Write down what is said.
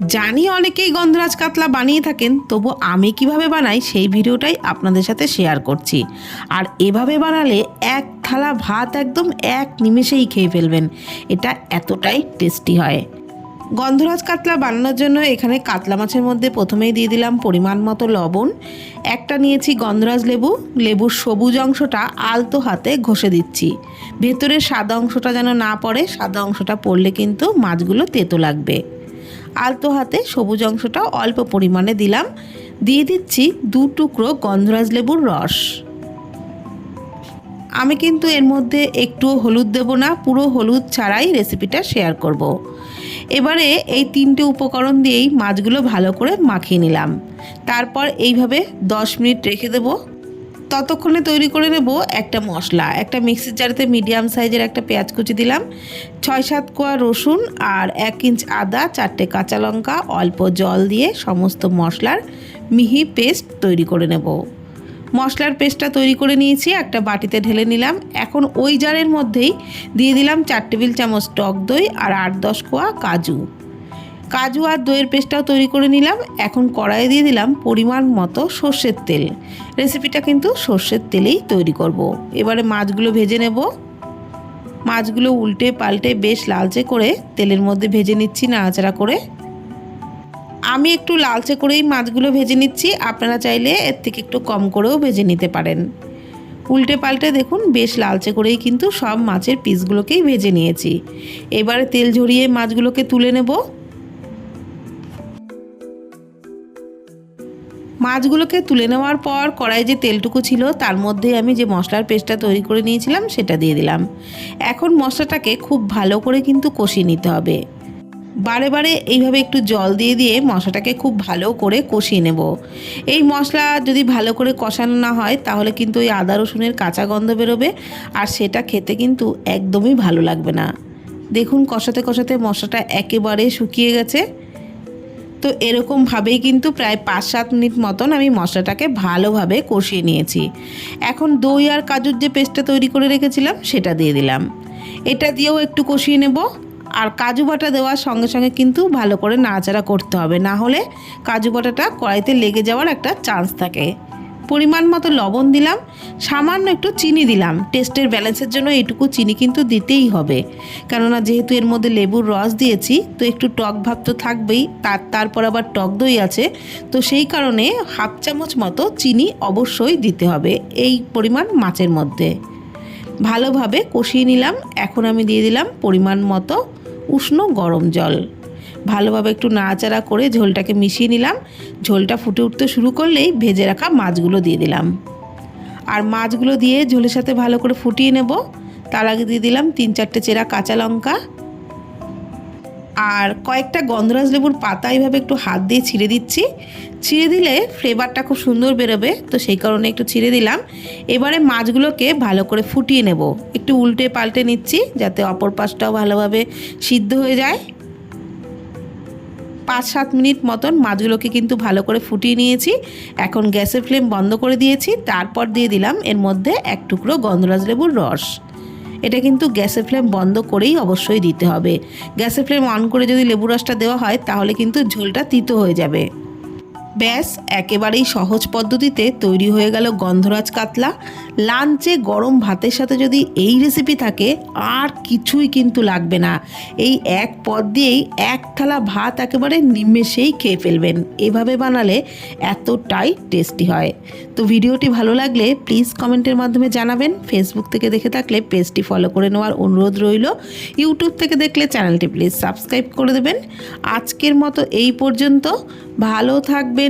জানি অনেকেই গন্ধরাজ কাতলা বানিয়ে থাকেন, তবু আমি কীভাবে বানাই সেই ভিডিওটাই আপনাদের সাথে শেয়ার করছি। আর এভাবে বানালে এক থালা ভাত একদম এক নিমেষেই খেয়ে ফেলবেন, এটা এতটাই টেস্টি হয়। গন্ধরাজ কাতলা বানানোর জন্য এখানে কাতলা মাছের মধ্যে প্রথমেই দিয়ে দিলাম পরিমাণ মতো লবণ, একটা নিয়েছি গন্ধরাজ লেবু, লেবুর সবুজ অংশটা আলতো হাতে ঘষে দিচ্ছি। ভেতরের সাদা অংশটা যেন না পড়ে, সাদা অংশটা পড়লে কিন্তু মাছগুলো তেতো লাগবে। আলতো হাতে সবুজ অংশটা অল্প পরিমাণে দিলাম। দিয়ে দিচ্ছি দু টুকরো গন্ধরাজ লেবুর রস। আমি কিন্তু এর মধ্যে একটুও হলুদ দেব না, পুরো হলুদ ছাড়াই রেসিপিটা শেয়ার করব। এবারে এই তিনটে উপকরণ দিয়েই মাছগুলো ভালো করে মাখিয়ে নিলাম। তারপর এইভাবে 10 মিনিট রেখে দেব। ততক্ষণে তৈরি করে নেব একটা মশলা। একটা মিক্সির জারেতে মিডিয়াম সাইজের একটা পেঁয়াজ কুচি দিলাম, ছয় সাত কোয়া রসুন আর এক ইঞ্চ আদা, চারটে কাঁচা লঙ্কা, অল্প জল দিয়ে সমস্ত মশলার মিহি পেস্ট তৈরি করে নেব। মশলার পেস্টটা তৈরি করে নিয়েছি, একটা বাটিতে ঢেলে নিলাম। এখন ওই জারের মধ্যেই দিয়ে দিলাম চার টেবিল চামচ টক দই আর আট দশ কোয়া কাজু। কাজু আর দইয়ের পেস্টটাও তৈরি করে নিলাম। এখন কড়াইয়ে দিয়ে দিলাম পরিমাণ মতো সর্ষের তেল। রেসিপিটা কিন্তু সর্ষের তেলেই তৈরি করব। এবারে মাছগুলো ভেজে নেব। মাছগুলো উল্টে পাল্টে বেশ লালচে করে তেলের মধ্যে ভেজে নিচ্ছি নাড়াচাড়া করে। আমি একটু লালচে করেই মাছগুলো ভেজে নিচ্ছি। আপনারা চাইলে এর থেকে একটু কম করেও ভেজে নিতে পারেন। উল্টে পাল্টে দেখুন, বেশ লালচে করেই কিন্তু সব মাছের পিসগুলোকেই ভেজে নিয়েছি। এবারে তেল ঝরিয়ে মাছগুলোকে তুলে নেব। মাছগুলোকে তুলে নেওয়ার পর কড়াই যে তেলটুকু ছিল, তার মধ্যে আমি যে মশলার পেস্টটা তৈরি করে নিয়েছিলাম, সেটা দিয়ে দিলাম। এখন মশলাটাকে খুব ভালো করে কিন্তু কষিয়ে নিতে হবে। বারে বারে এইভাবে একটু জল দিয়ে দিয়ে মশলাটাকে খুব ভালো করে কষিয়ে নেব। এই মশলা যদি ভালো করে কষানো না হয়, তাহলে কিন্তু ওই আদা রসুনের কাঁচা গন্ধ বেরোবে, আর সেটা খেতে কিন্তু একদমই ভালো লাগবে না। দেখুন, কষাতে কষাতে মশলাটা একেবারে শুকিয়ে গেছে। তো এরকমভাবেই কিন্তু প্রায় পাঁচ সাত মিনিট মতন আমি মশলাটাকে ভালোভাবে কষিয়ে নিয়েছি। এখন দই আর কাজুর যে পেস্টটা তৈরি করে রেখেছিলাম, সেটা দিয়ে দিলাম। এটা দিয়েও একটু কষিয়ে নেব। আর কাজু বাটা দেওয়ার সঙ্গে সঙ্গে কিন্তু ভালো করে নাড়াচাড়া করতে হবে। না হলে কাজু বাটাটা কড়াইতে লেগে যাওয়ার একটা চান্স থাকে। পরিমাণ মতো লবণ দিলাম, সামান্য একটু চিনি দিলাম। টেস্টের ব্যালেন্সের জন্য এটুকু চিনি কিন্তু দিতেই হবে। কেননা যেহেতু এর মধ্যে লেবুর রস দিয়েছি, তো একটু টক ভাব তো থাকবেই, তার, তারপর আবার টক দই আছে, তো সেই কারণে হাফ চামচ মতো চিনি অবশ্যই দিতে হবে এই পরিমাণ মাছের মধ্যে। ভালোভাবে কষিয়ে নিলাম, এখন আমি দিয়ে দিলাম পরিমাণ মতো উষ্ণ গরম জল। ভালোভাবে একটু নাড়াচাড়া করে ঝোলটাকে মিশিয়ে নিলাম। ঝোলটা ফুটে উঠতে শুরু করলেই ভেজে রাখা মাছগুলো দিয়ে দিলাম। আর মাছগুলো দিয়ে ঝোলের সাথে ভালো করে ফুটিয়ে নেব। তার আগে দিয়ে দিলাম তিন চারটে চেরা কাঁচা লঙ্কা। আর কয়েকটা গন্ধরাজ লেবুর পাতা এইভাবে একটু হাত দিয়ে ছিঁড়ে দিচ্ছি। ছিঁড়ে দিলে ফ্লেভারটা খুব সুন্দর বেরোবে, তো সেই কারণে একটু ছিঁড়ে দিলাম। এবারে মাছগুলোকে ভালো করে ফুটিয়ে নেব। একটু উল্টে পাল্টে নিচ্ছি যাতে অপর পাশটাও ভালোভাবে সিদ্ধ হয়ে যায়। পাঁচ সাত মিনিট মতন মাছগুলোকে কিন্তু ভালো করে ফুটিয়ে নিয়েছি। এখন গ্যাসের ফ্লেম বন্ধ করে দিয়েছি। তারপর দিয়ে দিলাম এর মধ্যে এক টুকরো গন্ধরাজ লেবুর রস। এটা কিন্তু গ্যাসের ফ্লেম বন্ধ করেই অবশ্যই দিতে হবে। গ্যাসের ফ্লেম অন করে যদি লেবু রসটা দেওয়া হয়, তাহলে কিন্তু ঝোলটা তিতো হয়ে যাবে। ব্যাস, একেবারেই সহজ পদ্ধতিতে তৈরি হয়ে গেল গন্ধরাজ কাতলা। লাঞ্চে গরম ভাতের সাথে যদি এই রেসিপি থাকে, আর কিছুই কিন্তু লাগবে না। এই এক পদ দিয়েই এক থালা ভাত একেবারে নিমেষেই খেয়ে ফেলবেন। এভাবে বানালে এতটাই টেস্টি হয়। তো ভিডিওটি ভালো লাগলে প্লিজ কমেন্টের মাধ্যমে জানাবেন। ফেসবুক থেকে দেখে থাকলে পেজটি ফলো করে নেওয়ার অনুরোধ রইল। ইউটিউব থেকে দেখলে চ্যানেলটি প্লিজ সাবস্ক্রাইব করে দেবেন। আজকের মতো এই পর্যন্ত। ভালো থাকবেন